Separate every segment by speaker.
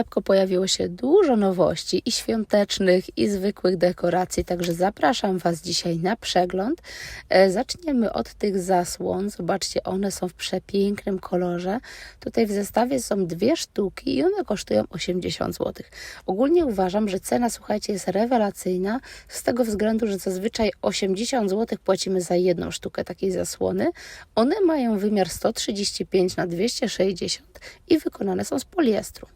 Speaker 1: Pepko pojawiło się dużo nowości i świątecznych, i zwykłych dekoracji, także zapraszam Was dzisiaj na przegląd. E, Zaczniemy od tych zasłon. Zobaczcie, one są w przepięknym kolorze. Tutaj w zestawie są dwie sztuki i one kosztują 80 zł. Ogólnie uważam, że cena, słuchajcie, jest rewelacyjna z tego względu, że zazwyczaj 80 zł płacimy za jedną sztukę takiej zasłony. One mają wymiar 135 na 260 i wykonane są z poliestru.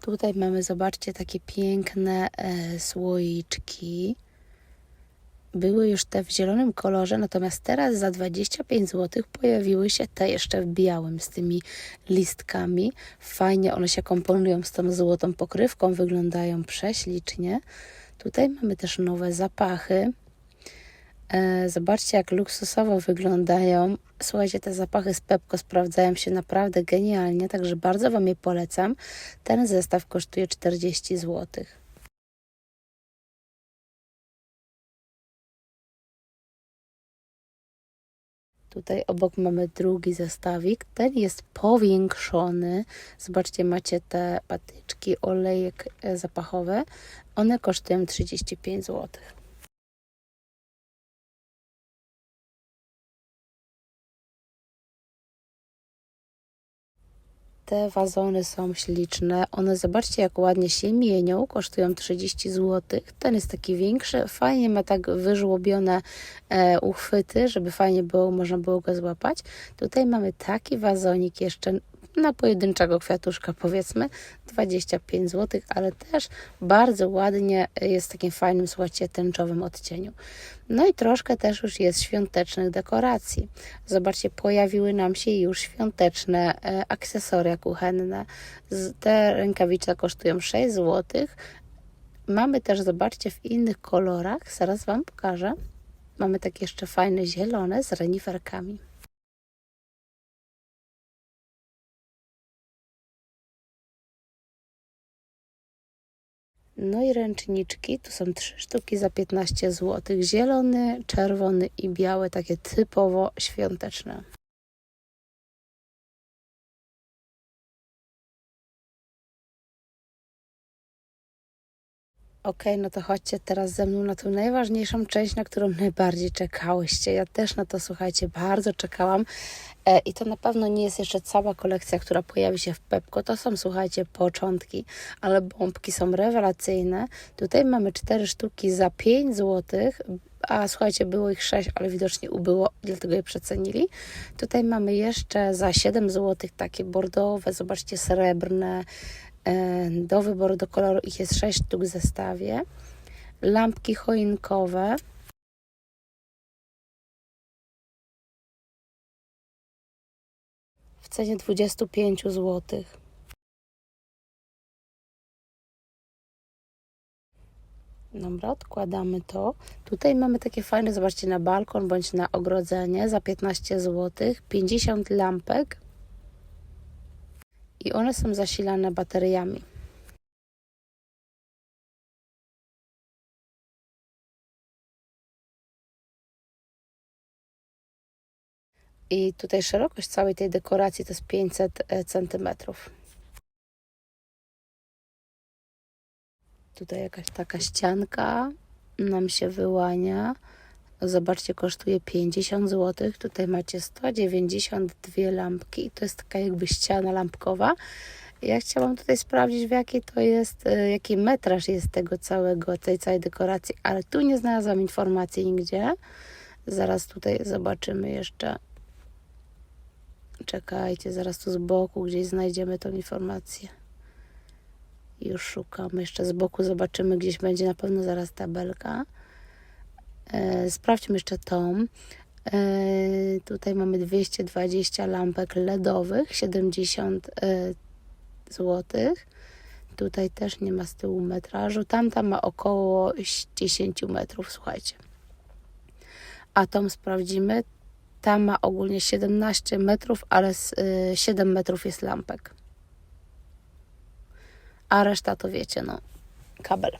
Speaker 1: Tutaj mamy, zobaczcie, takie piękne e, słoiczki. Były już te w zielonym kolorze, natomiast teraz za 25 zł pojawiły się te jeszcze w białym z tymi listkami. Fajnie one się komponują z tą złotą pokrywką, wyglądają prześlicznie. Tutaj mamy też nowe zapachy. E, Zobaczcie, jak luksusowo wyglądają. Słuchajcie, te zapachy z Pepko sprawdzają się naprawdę genialnie, także bardzo Wam je polecam. Ten zestaw kosztuje 40 zł. Tutaj obok mamy drugi zestawik. Ten jest powiększony. Zobaczcie, macie te patyczki, olejek e, zapachowe. One kosztują 35 zł. Te wazony są śliczne. One, zobaczcie, jak ładnie się mienią. Kosztują 30 zł. Ten jest taki większy. Fajnie ma tak wyżłobione e, uchwyty, żeby fajnie było, można było go złapać. Tutaj mamy taki wazonik jeszcze na pojedynczego kwiatuszka, powiedzmy 25 zł, ale też bardzo ładnie jest w takim fajnym, słuchajcie, tęczowym odcieniu. No i troszkę też już jest świątecznych dekoracji. Zobaczcie, pojawiły nam się już świąteczne e, akcesoria kuchenne. Te rękawice kosztują 6 zł. Mamy też, zobaczcie, w innych kolorach, zaraz Wam pokażę. Mamy takie jeszcze fajne zielone z reniferkami. No i ręczniczki, tu są trzy sztuki za 15 zł. Zielony, czerwony i biały, takie typowo świąteczne. Ok, no to chodźcie teraz ze mną na tą najważniejszą część, na którą najbardziej czekałyście. Ja też na to, słuchajcie, bardzo czekałam. E, I to na pewno nie jest jeszcze cała kolekcja, która pojawi się w Pepko. To są, słuchajcie, początki, ale bombki są rewelacyjne. Tutaj mamy cztery sztuki za 5 zł, a słuchajcie, było ich 6, ale widocznie ubyło, dlatego je przecenili. Tutaj mamy jeszcze za 7 zł takie bordowe, zobaczcie, srebrne. E, Do wyboru do koloru ich jest 6 sztuk w zestawie. Lampki choinkowe. Cenie 25 zł. Dobra, odkładamy to. Tutaj mamy takie fajne, zobaczcie, na balkon bądź na ogrodzenie za 15 zł. 50 lampek. I one są zasilane bateriami. I tutaj szerokość całej tej dekoracji to jest 500 centymetrów. Tutaj jakaś taka ścianka nam się wyłania. Zobaczcie, kosztuje 50 zł. Tutaj macie 192 lampki. To jest taka jakby ściana lampkowa. Ja chciałam tutaj sprawdzić, w jaki to jest, e, jaki metraż jest tego całego, tej całej dekoracji, ale tu nie znalazłam informacji nigdzie. Zaraz tutaj zobaczymy jeszcze. Czekajcie, zaraz tu z boku gdzieś znajdziemy tą informację. Już szukamy. Jeszcze z boku zobaczymy, gdzieś będzie na pewno zaraz tabelka. E, sprawdźmy jeszcze tą. E, tutaj mamy 220 lampek LEDowych, 70 e, zł. Tutaj też nie ma z tyłu metrażu. Tamta ma około 10 metrów, słuchajcie. A tą sprawdzimy. Ta ma ogólnie 17 metrów, ale z, y, 7 metrów jest lampek. A reszta to wiecie, no, kabel.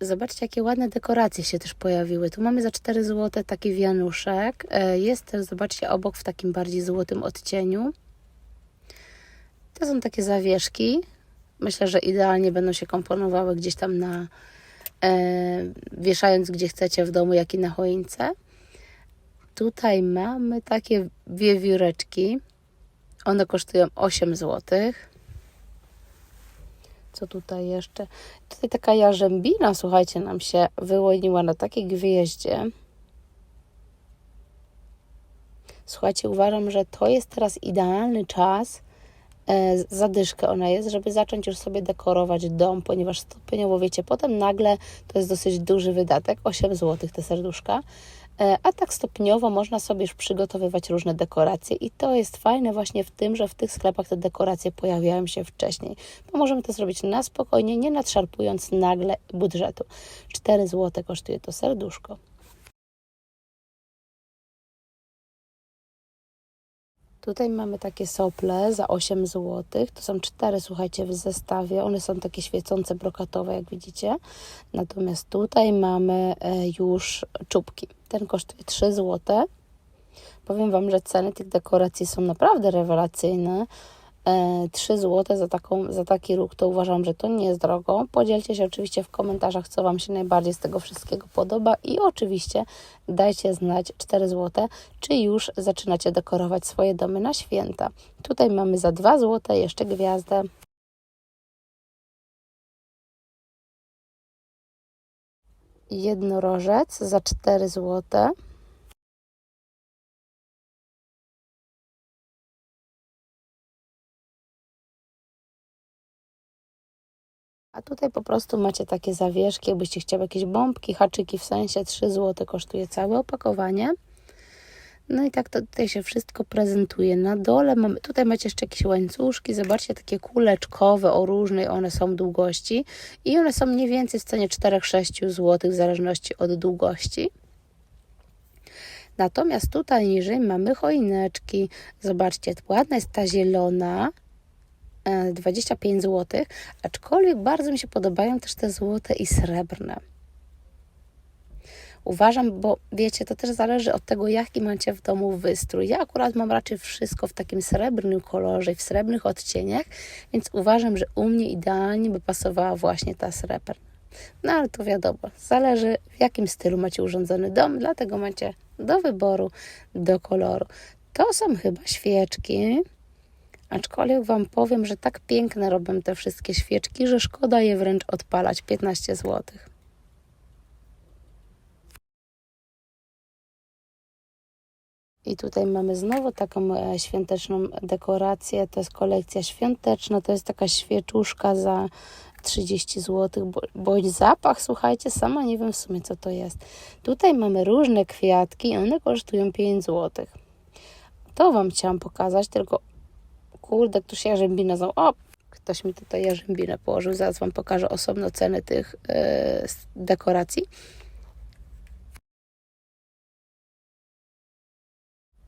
Speaker 1: Zobaczcie, jakie ładne dekoracje się też pojawiły. Tu mamy za 4 zł taki wianuszek. E, Jest też, zobaczcie, obok w takim bardziej złotym odcieniu. To są takie zawieszki. Myślę, że idealnie będą się komponowały gdzieś tam na wieszając gdzie chcecie w domu, jak i na choince. Tutaj mamy takie wiewióreczki. One kosztują 8 zł. Co tutaj jeszcze? Tutaj taka jarzębina, słuchajcie, nam się wyłoniła na takiej gwieździe. Słuchajcie, uważam, że to jest teraz idealny czas, e, zadyszkę ona jest, żeby zacząć już sobie dekorować dom, ponieważ stopniowo, wiecie, potem nagle to jest dosyć duży wydatek, 8 zł te serduszka, e, a tak stopniowo można sobie już przygotowywać różne dekoracje i to jest fajne właśnie w tym, że w tych sklepach te dekoracje pojawiają się wcześniej, bo możemy to zrobić na spokojnie, nie nadszarpując nagle budżetu. 4 zł kosztuje to serduszko. Tutaj mamy takie sople za 8 zł. To są cztery, słuchajcie, w zestawie. One są takie świecące, brokatowe, jak widzicie. Natomiast tutaj mamy e, już czubki. Ten kosztuje 3 zł. Powiem Wam, że ceny tych dekoracji są naprawdę rewelacyjne. 3 zł za, taką, za taki róg, to uważam, że to nie jest drogo. Podzielcie się oczywiście w komentarzach, co Wam się najbardziej z tego wszystkiego podoba i oczywiście dajcie znać 4 zł, czy już zaczynacie dekorować swoje domy na święta. Tutaj mamy za 2 zł jeszcze gwiazdę. Jednorożec za 4 zł. A tutaj po prostu macie takie zawieszki, jakbyście chcieli jakieś bombki, haczyki, w sensie 3 zł kosztuje całe opakowanie. No i tak to tutaj się wszystko prezentuje. Na dole mamy, tutaj macie jeszcze jakieś łańcuszki, zobaczcie, takie kuleczkowe o różnej, one są długości i one są mniej więcej w cenie 4-6 zł w zależności od długości. Natomiast tutaj niżej mamy choineczki. Zobaczcie, ładna jest ta zielona, 25 zł, aczkolwiek bardzo mi się podobają też te złote i srebrne. Uważam, bo wiecie, to też zależy od tego, jaki macie w domu wystrój. Ja akurat mam raczej wszystko w takim srebrnym kolorze i w srebrnych odcieniach, więc uważam, że u mnie idealnie by pasowała właśnie ta srebrna. No ale to wiadomo, zależy w jakim stylu macie urządzony dom, dlatego macie do wyboru, do koloru. To są chyba świeczki. Aczkolwiek Wam powiem, że tak piękne robią te wszystkie świeczki, że szkoda je wręcz odpalać. 15 zł. I tutaj mamy znowu taką e, świąteczną dekorację. To jest kolekcja świąteczna. To jest taka świeczuszka za 30 zł, bądź zapach, słuchajcie, sama nie wiem w sumie co to jest. Tutaj mamy różne kwiatki, one kosztują 5 zł. To Wam chciałam pokazać, tylko kurde, ktoś jarzębinę znał. O, ktoś mi tutaj jarzębinę położył. Zaraz Wam pokażę osobno ceny tych yy, dekoracji.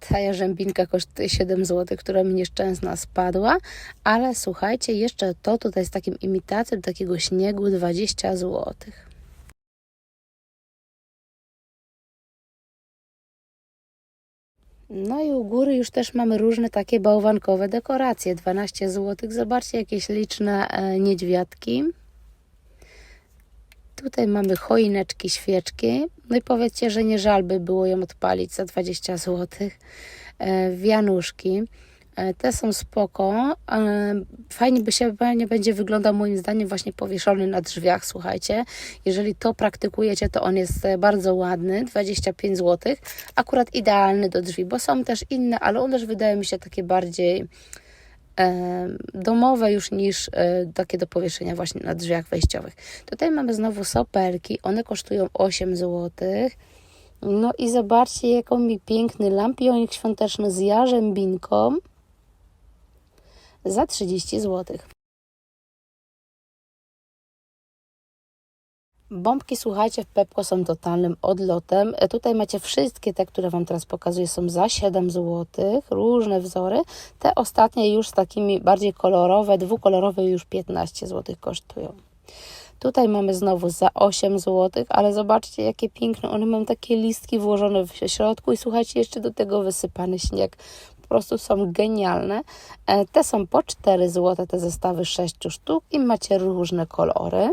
Speaker 1: Ta jarzębinka kosztuje 7 zł, która mi nieszczęsna spadła, ale słuchajcie, jeszcze to tutaj jest takim imitacją takiego śniegu 20 złotych. No i u góry już też mamy różne takie bałwankowe dekoracje. 12 zł. Zobaczcie jakieś liczne e, niedźwiadki. Tutaj mamy choineczki, świeczki. No i powiedzcie, że nie żal by było ją odpalić za 20 zł. E, wianuszki. E, te są spoko. E, fajnie by się nie będzie wyglądał moim zdaniem właśnie powieszony na drzwiach, słuchajcie. Jeżeli to praktykujecie, to on jest e, bardzo ładny, 25 zł. Akurat idealny do drzwi, bo są też inne, ale one też wydaje mi się takie bardziej domowe już niż takie do powieszenia właśnie na drzwiach wejściowych. Tutaj mamy znowu sopelki, one kosztują 8 zł. No i zobaczcie, jaką mi piękny lampionik świąteczny z jarzębinką za 30 zł. Bombki, słuchajcie, w Pepko są totalnym odlotem. E, tutaj macie wszystkie te, które Wam teraz pokazuję, są za 7 zł. Różne wzory. Te ostatnie już z takimi bardziej kolorowe, dwukolorowe już 15 zł kosztują. Tutaj mamy znowu za 8 zł, ale zobaczcie jakie piękne. One mają takie listki włożone w środku i słuchajcie, jeszcze do tego wysypany śnieg. Prostu są genialne. E, Te są po 4 zł, te zestawy 6 sztuk i macie różne kolory.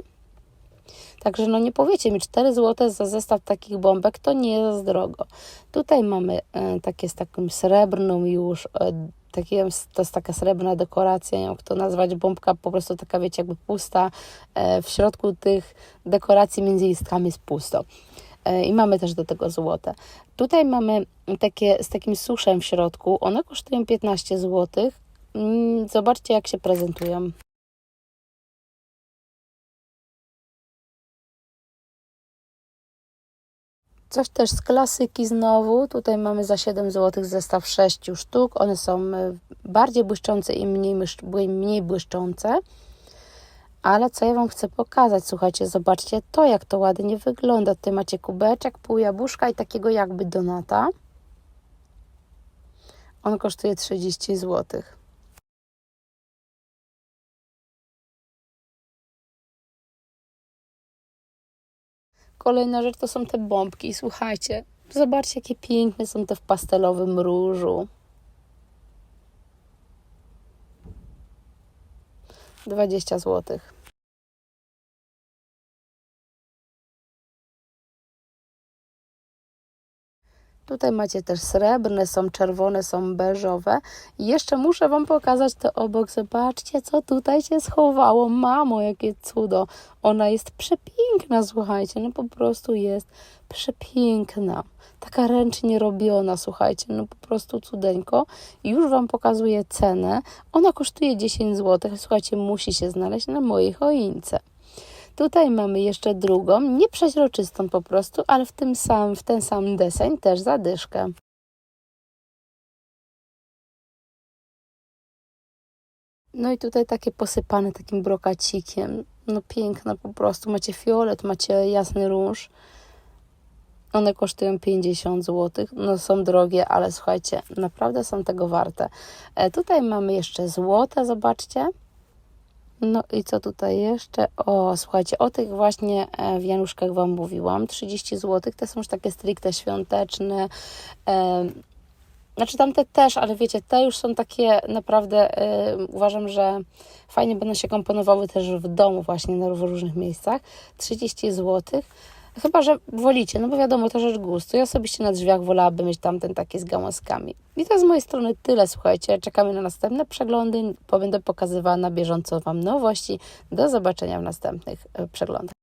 Speaker 1: Także no nie powiecie mi, 4 zł za zestaw takich bombek to nie jest drogo. Tutaj mamy e, takie z takim srebrną już, e, takie, to jest taka srebrna dekoracja, jak to nazwać, bombka po prostu taka wiecie jakby pusta. W środku tych dekoracji między listkami jest pusto. I mamy też do tego złote. Tutaj mamy takie z takim suszem w środku. One kosztują 15 zł. Mm, Zobaczcie, jak się prezentują. Coś też z klasyki znowu. Tutaj mamy za 7 zł zestaw 6 sztuk. One są e, bardziej błyszczące i mniej, mniej błyszczące. Ale co ja Wam chcę pokazać, słuchajcie, zobaczcie to, jak to ładnie wygląda. Tutaj macie kubeczek, pół jabłuszka i takiego jakby donata. On kosztuje 30 zł. Kolejna rzecz to są te bombki. Słuchajcie, zobaczcie, jakie piękne są te w pastelowym różu. 20 zł. Tutaj macie też srebrne, są czerwone, są beżowe. I jeszcze muszę Wam pokazać to obok. Zobaczcie, co tutaj się schowało. Mamo, jakie cudo. Ona jest przepiękna, słuchajcie. No po prostu jest przepiękna. Taka ręcznie robiona, słuchajcie. No po prostu cudeńko. Już Wam pokazuję cenę. Ona kosztuje 10 zł. Słuchajcie, musi się znaleźć na mojej choince. Tutaj mamy jeszcze drugą, nie przeźroczystą po prostu, ale w, tym sam, w ten sam deseń też zadyszkę. No i tutaj takie posypane takim brokacikiem. No piękne po prostu. Macie fiolet, macie jasny róż. One kosztują 50 zł. No są drogie, ale słuchajcie, naprawdę są tego warte. E, tutaj mamy jeszcze złote, zobaczcie. No i co tutaj jeszcze? O, słuchajcie, o tych właśnie e, wianuszkach Wam mówiłam. 30 zł, te są już takie stricte świąteczne. E, znaczy tamte też, ale wiecie, te już są takie naprawdę, e, uważam, że fajnie będą się komponowały też w domu właśnie na różnych miejscach. 30 zł. Chyba, że wolicie, no bo wiadomo, to rzecz gustu. Ja osobiście na drzwiach wolałabym mieć tamten taki z gałązkami. I to z mojej strony tyle, słuchajcie. Czekamy na następne przeglądy. Będę pokazywała na bieżąco Wam nowości. Do zobaczenia w następnych e, przeglądach.